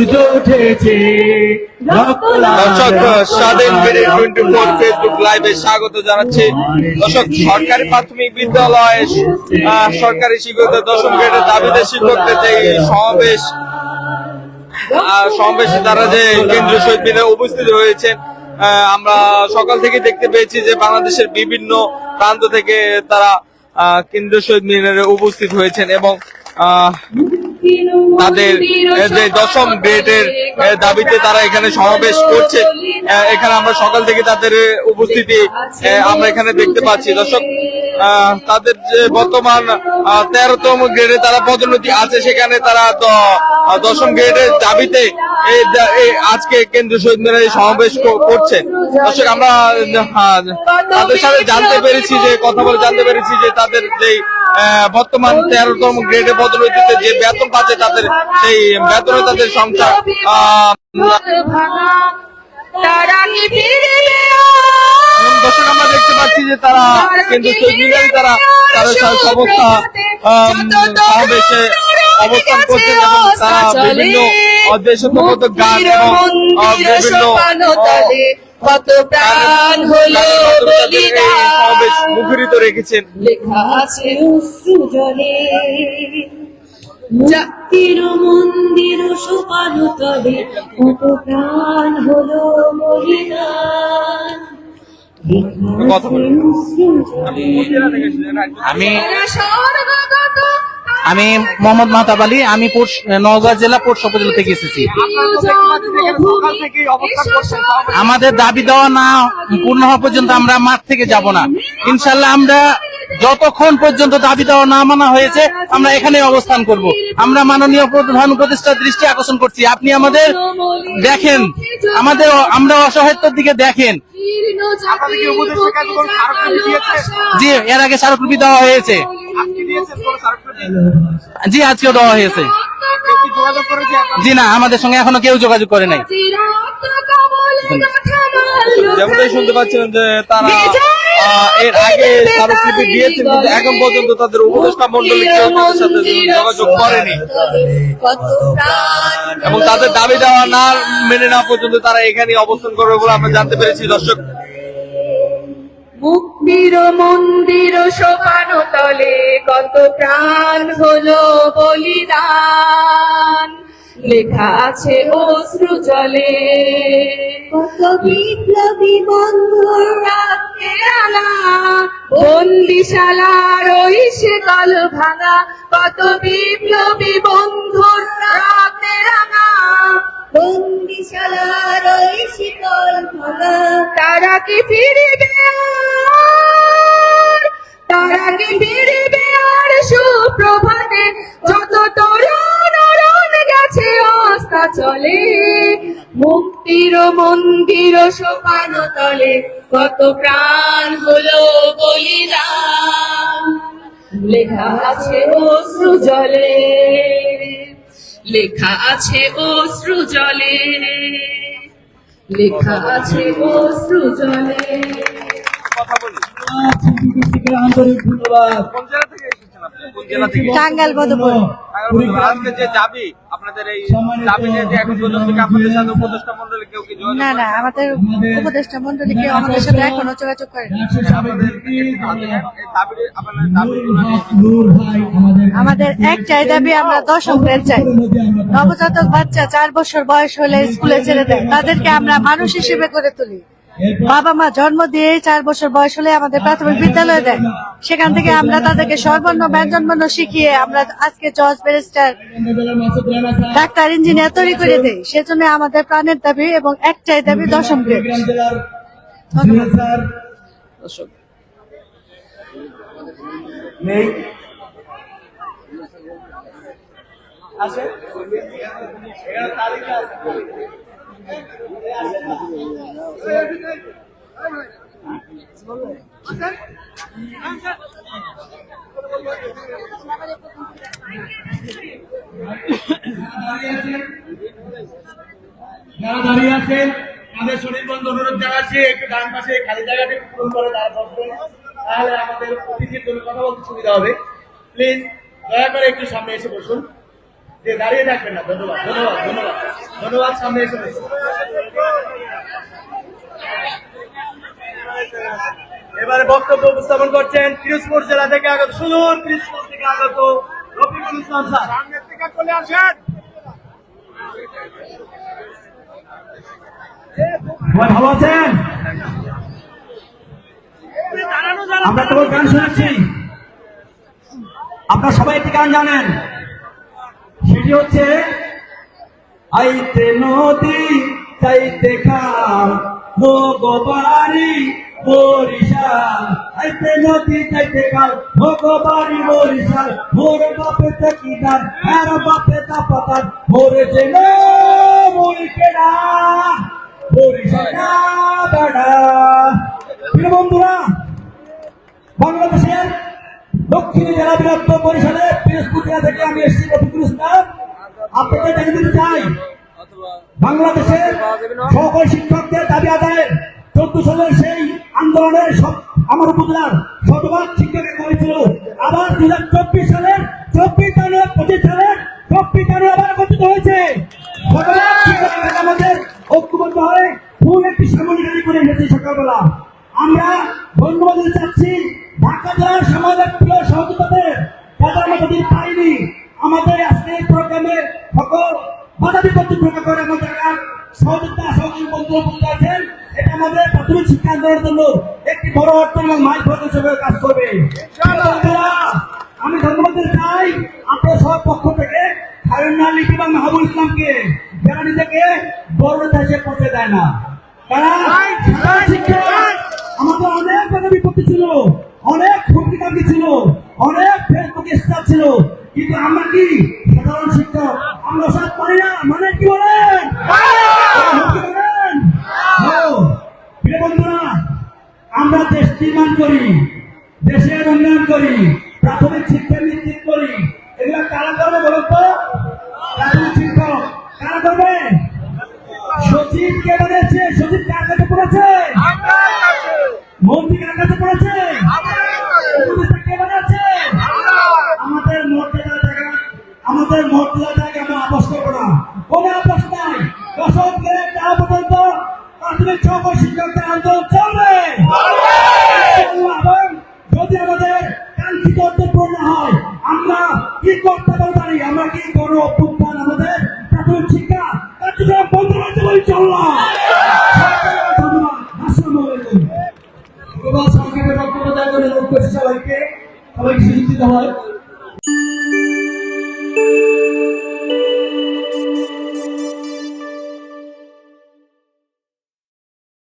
সূর্য উঠেছে। দর্শক স্বাধীন বিডি টোয়েন্টি ফোর ফেসবুক লাইভে স্বাগত জানাচ্ছি। দর্শক সরকারি প্রাথমিক বিদ্যালয়ে সরকারি শিক্ষকদের দশম গ্রেডের দাবিতে শিক্ষকদের যে সমাবেশ সমাবেশে তারা যে কেন্দ্রীয় শহীদ মিনারে উপস্থিত হয়েছেন আহ, আমরা সকাল থেকে দেখতে পেয়েছি যে বাংলাদেশের বিভিন্ন প্রান্ত থেকে তারা কেন্দ্রীয় শহীদ মিনারে উপস্থিত হয়েছেন এবং আহ, তাদের যে দশম গ্রেডের দাবিতে তারা এখানে সমাবেশ করছে। এখানে আমরা সকাল থেকে তাদের উপস্থিতি আমরা এখানে দেখতে পাচ্ছি। দর্শক তাদের যে বর্তমান তেরোতম গ্রেডে তারা পদোন্নতি আছে। সেখানে তারা দশম গ্রেডের দাবিতে আজকে কেন্দ্রীয় শহীদ মিনারে সমাবেশ কো- করছেন দর্শক, আমরা তাদের সাথে জানতে পেরেছি যে, কথা বলে জানতে পেরেছি যে তাদের যে বর্তমান তেরোতম গ্রেডে পদোন্নতিতে যে বেতন পাচ্ছে তাদের সেই বেতনে তাদের সংসার আমরা দেখতে পাচ্ছি যে তারা কিন্তু তারা তাদের অবস্থা অবস্থান তারা বিভিন্ন বিভিন্ন কত প্রাণ হলো মুখরিত রেখেছেন। লেখা আছে জাতির মন্দির সোপান তলে কত প্রাণ হলো বলিদান। আমি আমি মোহাম্মদ মাহতাব আলী আমি নওগাঁ জেলা পোর্ট উপজেলা থেকে এসেছি। আমাদের দাবি দেওয়া না পূর্ণ হওয়া পর্যন্ত আমরা মাঠ থেকে যাব না। ইনশাল্লাহ আমরা যতক্ষণ পর্যন্ত দাবি দেওয়া না মানা হয়েছে আমরা এখানে অবস্থান করব। আমরা মাননীয় প্রধান উপদেষ্টার দৃষ্টি আকর্ষণ করছি। আপনি আমাদের দেখেন আমাদের আমরা অসহায়ত্বের দিকে দেখেন। জি এর আগে স্মারকলিপি দেওয়া হয়েছে। জি আজকেও দেওয়া হয়েছে। জি না আমাদের সঙ্গে এখনও কেউ যোগাযোগ করে নাই। যেমনটাই শুনতে পাচ্ছিলেন যে তারা আহ, এর আগে স্মারকলিপি দিয়েছেন কিন্তু এখন পর্যন্ত তাদের উপদেষ্টা মন্ডলী কেউ তাদের সাথে যোগাযোগ করেনি। এবং তাদের দাবি দেওয়া না মেনে না পর্যন্ত তারা এখানে অবস্থান করবে বলে আমরা জানতে পেরেছি। দর্শক মুক্তির মন্দির সোপান তলে কত প্রাণ হলো বলিদান। লেখা আছে অশ্রু জলে। কত বিপ্লবী বন্ধুর বন্দিশালার ওই সে কল ভাঙা। কত বিপ্লবী বন্ধুর রাঙা বন্দিশালার ওই তারা কি ফিরবে? তারা কি ফিরবে আর সুপ্রভাতে? যত তরুণ গেছে, অস্তা চলে। মুক্তির মন্দির সোপান তলে, কত প্রাণ হলো বলিদান। লেখা আছে অশ্রু জলে। লেখা আছে অশ্রু জলে। লেখা আছে অশ্রু জলে। কথা বলি। আন্তরিক ধন্যবাদ। কোন জেলা থেকে এসেছেন আপনি? কোন জেলা থেকে টাঙ্গাইল মধুপুর আজকে যে দাবি আপনাদের এই দাবি যে এখন পর্যন্ত আপনাদের সাথে উপদেষ্টা মন্ডলী কেউ কি যোগাযোগ না না আমাদের উপদেষ্টা মন্ডলী কেউ আমাদের সাথে এখনও যোগাযোগ করে আমাদের একটাই দাবি আমরা দশম গ্রেড চাই। নবজাতক বাচ্চা চার বছর বয়স হলে স্কুলে ছেড়ে দেয়। তাদেরকে আমরা মানুষ হিসেবে করে তুলি। বাবা মা জন্ম দিয়ে চার বছর বয়স হলে আমাদের প্রাথমিক বিদ্যালয়ে দেয়। সেখান থেকে আমরা তাদেরকে সর্বর্ণ ব্যঞ্জনবর্ণ শিখিয়ে আমরা আজকে জজ ব্যারিস্টার ডাক্তার ইঞ্জিনিয়ার তৈরি করে দেয় সেজন্য আমাদের প্রাণের দাবি এবং একটাই দাবি দশম গ্রেড। আছে? যারা দাঁড়িয়ে আছেন, তাদের শরীর বন্ধ অনুরোধ জানাচ্ছি, একটু ডান পাশে খালি জায়গাটি পূরণ করে তারা বসবেন তাহলে আমাদের অতিথির জন্য কথা বলতে সুবিধা হবে। প্লিজ, দয়া করে একটু সামনে এসে বসুন। যে দাঁড়িয়ে থাকবেন না ধন্যবাদ ধন্যবাদ ধন্যবাদ ধন্যবাদ সামনে এসে এবারে বক্তব্য উপস্থাপন করছেন পিরোজপুর জেলা থেকে আগত সুদূর পিরোজপুর থেকে আগত রফিকুল ইসলাম স্যার। সবাই ভালো আছেন? আমরা তো গান শুনেছি। আপনারা সবাই একটি গান জানেন। সেটি হচ্ছে? আইতে নদী, চাইতে খাল বরিশাল। আইতে নদী, চাইতে খাল ভোগবাড়ি বরিশাল। মোর বাপে চাকিদার আর বাপে দাপাতার মোর প্রিয় বন্ধুরা, বাংলাদেশের দক্ষিণ জেলা বৃহত্তর পরিষদে পিরোজপুর জেলা থেকে আমি এসেছি রফিকুল ইসলাম আপনাদের দেখে দিতে চাই, বাংলাদেশের সকল শিক্ষকদের দাবি আদায়ের চোদ্দ সালের সেই আন্দোলনের সব- আমার উপজেলার শতভাগ শিক্ষকের করেছিল আবার দু হাজার চব্বিশ সালের চব্বিশ জানুয়ারি, পঁচিশ সালের চব্বিশ জানুয়ারি আবার একত্রিত হয়েছে। আমাদের ঐক্যবদ্ধ হয়ে ফুল একটি সামরিক র্যালি করে এসেছি সকালবেলা। আমরা ধন্যবাদ দিতে চাচ্ছি ঢাকা জেলার সমাজের প্রিয় সহযোগিতাদের যাদের আমরা যদি পাইনি, আমাদের বাধা বিপত্তি প্রকাশ করে আমাদের সহযোগিতা সহযোগী বন্ধু বন্ধু আছেন। এটা আমাদের প্রাথমিক শিক্ষা আন্দোলনের জন্য একটি বড় অর্থ এবং মাইল ফলক হিসেবে কাজ করবে। আমি ধন্যবাদ দিতে চাই আপনার সব পক্ষ থেকে খায়রুন্না লিপি এবং মাহবুব ইসলামকে যারা নিজেকে বড় হিসেবে পৌঁছে দেয় না। তারা আমাদের অনেক বাধা বিপত্তি ছিল অনেক হুমকি ছিল অনেক ফেসবুক স্টার ছিল কিন্তু আমরা কি সাধারণ শিক্ষক? আমরা পারি না মানে কি বলেন? বন্ধুরা, আমরা দেশ নির্মাণ করি দেশের উন্নয়ন করি, প্রাথমিক শিক্ষা নিশ্চিত করি। এগুলো কারা করবে বলুন তো? প্রাথমিক শিক্ষক। কারা করবে? সচিব কে বানিয়েছে? সচিব কার কাছে পড়েছে? মন্ত্রী কার কাছে পড়েছে? আমাদের মর্যাদা আমাদের মর্যাদা প্রাথমিক সকল শিক্ষকদের আন্দোলন চলবে। যদি আমাদের কাঙ্ক্ষিত পূর্ণ হয়, আমরা কি করতে পারি আমরা কি কোনো অভ্যুত্থান আমাদের প্রাথমিক শিক্ষা? কার্যক্রম বন্ধ করতে বলি চললাম সংক্ষেপে বক্তব্য দেওয়ার জন্য সবাইকে। সবাইকে সুযোগ হয়